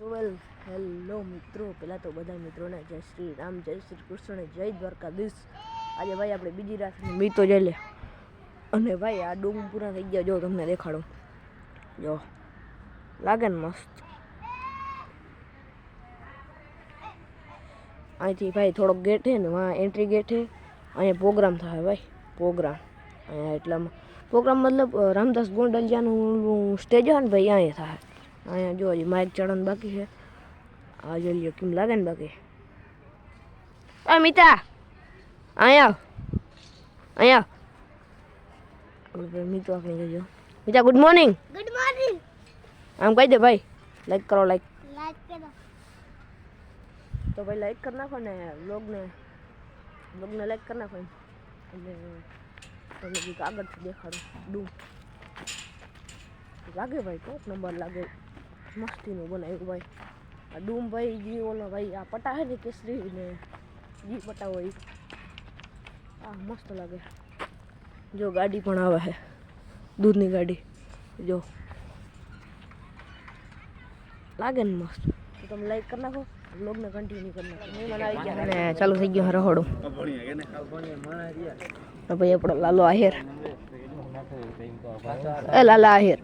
વેલ hello મિત્રો. પહેલાં તો બધા મિત્રોને જય શ્રી રામ, જય શ્રી કૃષ્ણ જય દ્વારકાધીશ. આજે ભાઈ આપણે બીજી રાત મીતો જઈ લે. અને ભાઈ, આ ડોમ પૂરા થઈ ગયા. જો તમને દેખાડો. જો. લાગે ને મસ્ત. અહીંથી ભાઈ થોડોક ગેટ હે ને વાં એન્ટ્રી ગેટ છે અહીંયા પ્રોગ્રામ થાય ભાઈ પ્રોગ્રામ અહીંયા એટલામાં. પ્રોગ્રામ મતલબ રામદાસ ગોંડલિયાનું સ્ટેજ હોય ને ભાઈ, અહીંયા થાય. અહીંયા જો હજી માઇક ચડવાનું બાકી છે. આ જોઈ લ્યો કેમ લાગે ને બાકી? અ મિતા અહીંયા અહીંયા આવ. આપણે મિતો Mita good morning good morning આમ કહી દે ભાઈ લાઈક કરો લાઈક લાઈક કરો. તો ભાઈ લાઈક કરી નાખો ને બ્લોગને બ્લોગને લાઈક કરી નાખો. એટલે તમે કંઈક આગળથી દેખાડો. ડૂમ. લાગે ભાઈ કોક નંબર લાગે. મસ્તીનું બનાવ્યું ભાઈ. આ ડૂમ ભાઈ જે ઓલો ભાઈ આ પટા હે ને કેસરી ને જી પટા હોય. આ મસ્ત લાગે. જો ગાડી પણ આવે છે. દૂધની ગાડી. જો. લાગે ને મસ્ત. તો તમે લાઈક કરી નાખો. બ્લોગને કન્ટિન્યુ કરી નાખો. મહેમાન આવી ગયા. અને ચાલુ થઈ ગયો રહોડું. તો ભાઈ આપણો લાલો આહેર. એ લાલા આહેર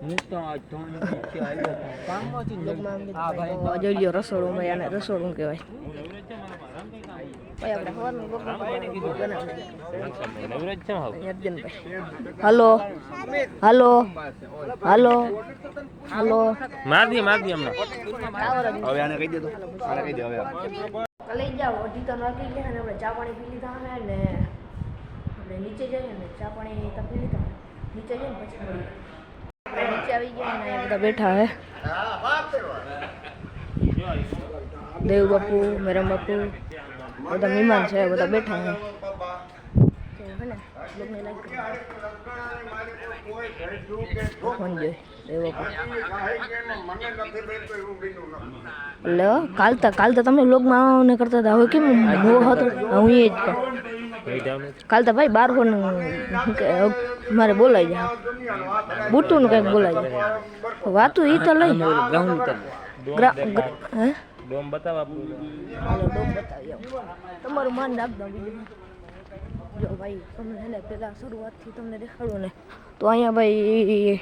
તો રસોડું ભાઈ આને રસોડું કહેવાય હલો હલો હલો હલો માર દે માર દે હમણાં હવે આને કહી દે તો આને કહી દે હવે લઈ જાઓ અઢી તો નાખી ગયા અને આપણે ચા પાણી પી લીધા ને આપણે નીચે જઈએ ને ચા પાણી તો પી લીધા નીચે જઈએ ને પછી મળીએ આપણે નીચે આવી ગયા ને અહીંયા બધા બેઠા હે દેવ બાપુ મેરમ બાપુ બધા મહેમાન છે બધા બેઠા હે તો હે ને લોકોને લાઈક ફોન જોઈ દેવ બાપુ એટલે કાલ તો કાલ તો તમે લોગમાં આવવાને કરતા હતા હવે કેમ મોહ હતો હું એ જ કહું કાલ તો ભાઈ બાર હોન મારે બોલાઈ જાય બુટુનું કંઈક બોલાઈ જાય વાતું એ તો લઈ ડોમ બતાવ. તમારું માન રાખજો જો ભાઈ તમને હે ને પહેલાં શરૂઆતથી તમને દેખાડું ને તો અહીંયા ભાઈ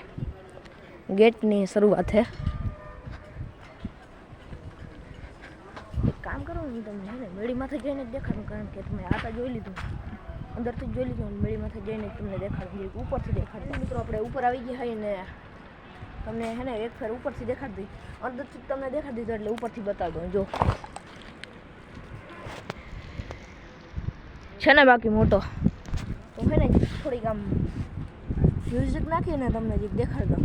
ગેટની શરૂઆત છે કામ કરો ને તમને હે ને મેળીમાંથી જઈને જ દેખાડું કારણ કે તમે આ તો જોઈ લીધું. અંદરથી જોઈ લીધું મેળીમાંથી જઈને તમને દેખાડી દઈએ ઉપરથી દેખાડી મિત્રો, આપણે ઉપર આવી ગયા હોય ને, તમને હે ને એક ફેર ઉપરથી દેખાડી દઈ અંદરથી તમને દેખાડી દીધું એટલે ઉપરથી બતાવી દઉં જો. છે ને બાકી મોટો? તો હે ને, થોડીક આમ મ્યુઝિક નાખીને તમને જે દેખાડી દઉં.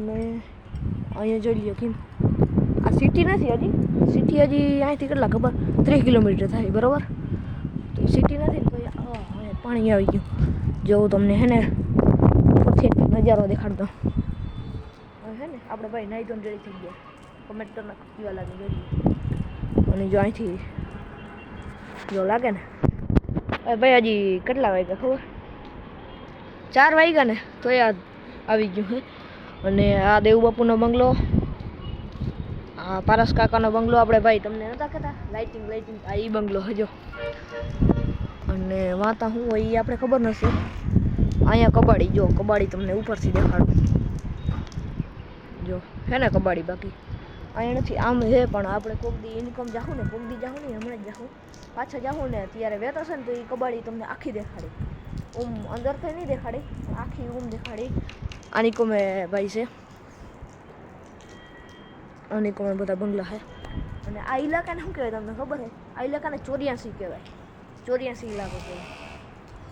અને અહીંયા જોઈ લ્યો કેમ? આ સિટી નથી હજી. સિટી હજી અહીંથી કેટલા ખબર? ત્રીસ કિલોમીટર થાય, બરાબર? તો સિટી નથી તો પાણી આવી ગયું. જેવું તમને હે ને નજારો દેખાડતો. હે ને, આપણે ભાઈ નાઈ તો રેડી થઈ ગયા. કમેન્ટ તો કેવા લાગે જોઈએ અને જો અહીંથી જો લાગે ને અરે ભાઈ હજી કેટલા વાગ્યા ખબર? ચાર વાગ્યા ને તો યાદ આવી ગયું હે. અને આ દેવ બાપુનો બંગલો, આ પારસ કાકાનો બંગલો આપણે ભાઈ તમને નતા કહેતા? લાઇટિંગ લાઇટિંગ આ એ બંગલો હજો. અને વાતા શું હોય એ આપણે ખબર નથી. અહીંયા કબાડી, જો, કબાડી તમને ઉપરથી દેખાડું. જો, હે ને કબાડી બાકી? અહીંયા નથી, આમ હે, પણ આપણે કોક દી ઇન્કમ જાહું ને, કોક દી જાહું ને, હમણાં જ જાહું. પાછા જાહું ને ત્યારે વેત હશે ને, તો એ કબાડી તમને આખી દેખાડી. ઓમ તો નહીં દેખાડી, આખી ઓમ દેખાડી. આની કોમે ભાઈ છે. આની કોમે બધા બંગલા છે. અને આ ઇલાકાને શું કહેવાય તમને ખબર છે? આ ઇલાકાને ચોર્યાસી કહેવાય. ચોર્યાસી ઇલાકો કહેવાય.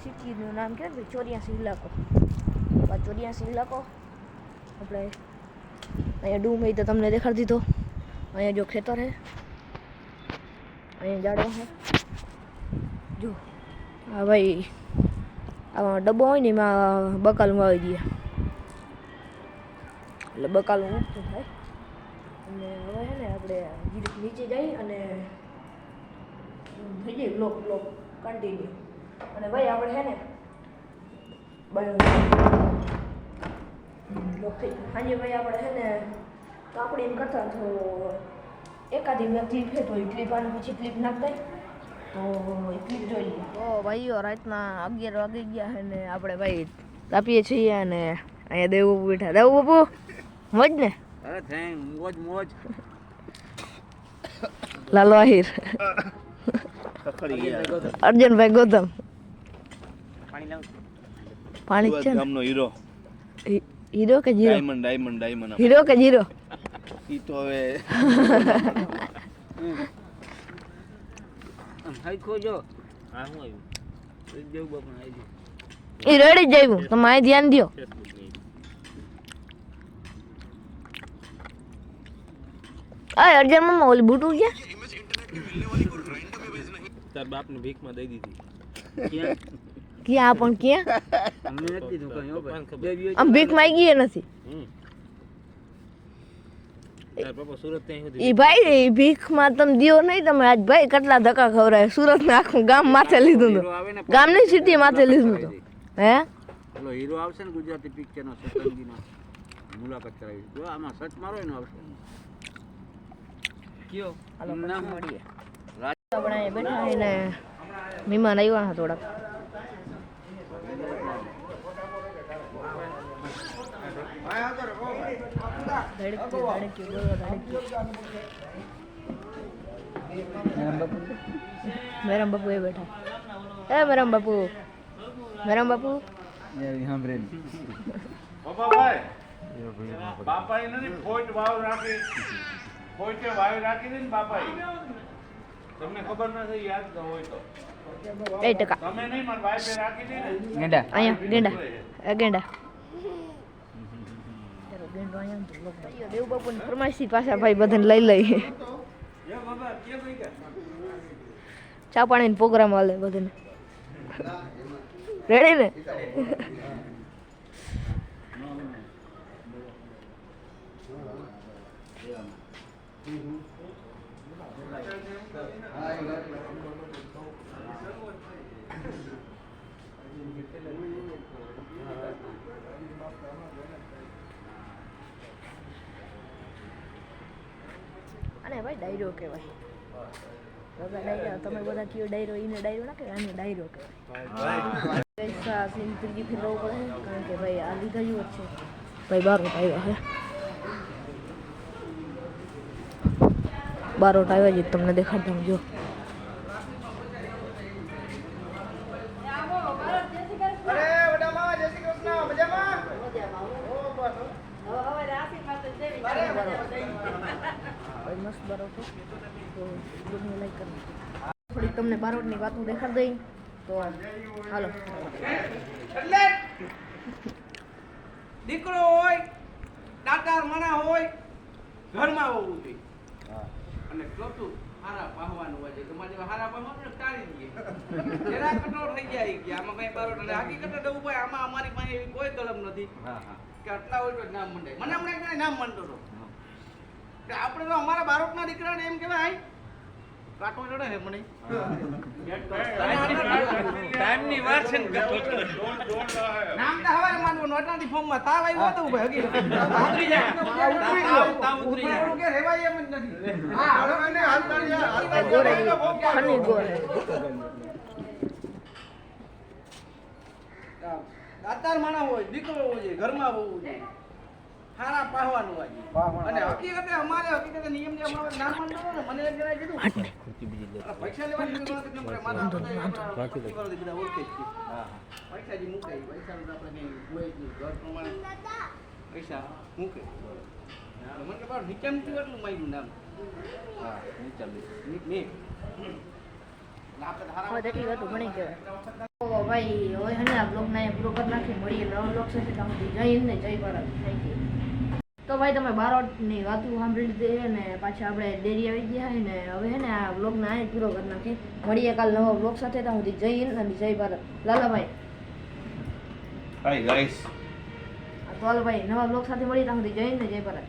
સિટીનું નામ કહેવાય ચોર્યાસી ઇલાકો આ ચોર્યાસી ઇલાકો આપણે અહીંયા ડૂમ હોય તો તમને દેખાડી દીધો. અહીંયા જો ખેતર છે. અહીંયા જાડવા છે. જો હા ભાઈ, આમાં ડબ્બો હોય ને એમાં બકાલું આવી દઈએ એટલે બકાલું મૂકતું થાય અને હવે છે ને આપણે જીરીક નીચે જઈ અને થઈ જઈએ બ્લોક બ્લોક કન્ટિન્યુ અને ભાઈ આપણે છે ને સાંજે ભાઈ આપણે છે ને કાપડી એમ કરતા તો એકાદી વ્યક્તિ છે તો ક્લિપ આને પછી ક્લિપ નાખતા તો ક્લિપ જોઈ લઈએ. તો ભાઈઓ, રાતના અગિયાર વાગી ગયા છે ને આપણે ભાઈ તાપીએ છીએ અને અહીંયા દેવું બેઠા દેવું બાપુ! મોજ ને? અરે થેન્ક મોજ મોજ. લાલો આહિર. અર્જુનભાઈ ગૌતમ પાણી લાવ. પાણી જ છે ગામનો હીરો. હીરો કે zero? Diamond diamond diamond hero કે જીરો? ઈ તો હવે હરખો જો હા હું આવ્યું. જેવું બાપુ આવી એ રડી જાય તમે ધ્યાન દો ફેસબુક અર્જન આ અર્જુન મામા ઓલી બૂટ ઉગ્યા તાર બાપને ભીખમાં દઈ દીધી. ક્યાં? પણ ક્યાં? અમને નથી દીધું કઈ પપ્પાને આમ ભીખ માંગી નથી. એ ભાઈ એ ભીખમાં તમે દિયો નહીં તમે આજ ભાઈ કેટલા ધક્કા ખવડાય સુરત ને આખું ગામ માથે લીધું હતું. આવે ગામની સિટી માથે લીધું હતું. હે? પેલો હીરો આવશે ને ગુજરાતી પિક્ચરનો સતરંગીનો મુલાકાત કરાવી. જો આમાં સચ મારો એનો આવશે. કયો હાલો પછી મળીએ. આપણે બેઠા એને મહેમાન આવ્યા હતા થોડાક. મેરમ બાપુ એ બેઠા. એ મેરમ બાપુ. મેરમ બાપુ. બાપાભાઈ બાપાએ ફોટ વાવ રાખી. ફોટ વાવ રાખી દે ને બાપા તમને ખબર નથી યાદ ન હોય તો. બે ટકા. તમે નહીં મને વાઈફે રાખી દે ને. અહીંયા ગેંડા. એ. ગેંડા. દેવ બાપુ ની ફરમાઈશી પાછા ભાઈ બધાને લઈ લઈ. ચા પાણી પ્રોગ્રામ હાલે બધાને. રેડી ને? અને ભાઈ ડાયરો કહેવાય. બધા ડાયરો તમે બધા કયો ડાયરો એને ડાયરો ના કહેવાય આને ડાયરો કહેવાય. પૈસા ત્રીજી ફેરવવું પડે કારણ કે ભાઈ આ લીધા જ છે. ભાઈ બાર આવ્યા છે બારોટ આવ્યા છે તમને દેખાડ દઉં જો ભાઈ મસ્ત બારોટ તો વિડીયોને લાઈક કરો થોડીક તમને બારોટની વાતો દેખાડી દઈ. તો હાલો. દીકરો હોય દાતાર મણા હોય ઘરમાં હોવું જોઈએ. અને ચોથું હારા પાહવાનું હોય છે. તમારે જેવા હારા પાહવાનું ટાળી દઈએ. જરા કટોર થઈ જાય કે આમાં કઈ બારોટ અને હકીકત દઉં ભાઈ આમાં અમારી પાસે એવી કોઈ તલબ નથી કે આટલા હોય તો જ નામ મંડાય. મને હમણાં નામ મંડો હતો. કે આપણે તો અમારા બારોટના દીકરાને એમ કહેવાય દાતાર માણા હોય દીકરો હોય જોઈએ ઘરમાં હોવું જોઈએ. હારા પાહવાનું હોય. અને હકીકતે અમારે હકીકતે નિયમ જે અમારે નામ મંડળો ને મને એક જણાએ કીધું અરે પૈસા લેવાની કોઈ વાત જ મારા આપણે બધા બધા ઓળખે જ છીએ. પૈસા જે મૂકે પૈસા તો આપણે કંઈ જ ઘર પ્રમાણે પૈસા મૂકે. મને બાર નીચામથી એટલું માંગ્યું નામ. ની- ની. એટલે આપણે તો હારા હવે તેટલી વાતો ઘણી કહેવાય ભાઈ હવે હે ને આ બ્લોગને અહીંયા પૂરો કરી નાખીએ મળીએ નવા બ્લોગ સાથે. ત્યાં સુધી જય હિન્દ ને જય ભારત. થેન્ક યુ તો ભાઈ તમે બારોટની વાતો સાંભળી લીધી છે ને પાછા આપણે ડેરી આવી ગયા છે ને હવે હે ને આ બ્લોગને અહીંયા પૂરો કરી નાખી મળીએ કાલ નવા બ્લોગ સાથે. ત્યાં સુધી જય હિન્દ અને જય ભારત. લાલાભાઈ હાય ગાઈસ તો હાલો ભાઈ નવા બ્લોગ સાથે મળીએ. ત્યાં સુધી જય હિન્દ ને જય ભારત.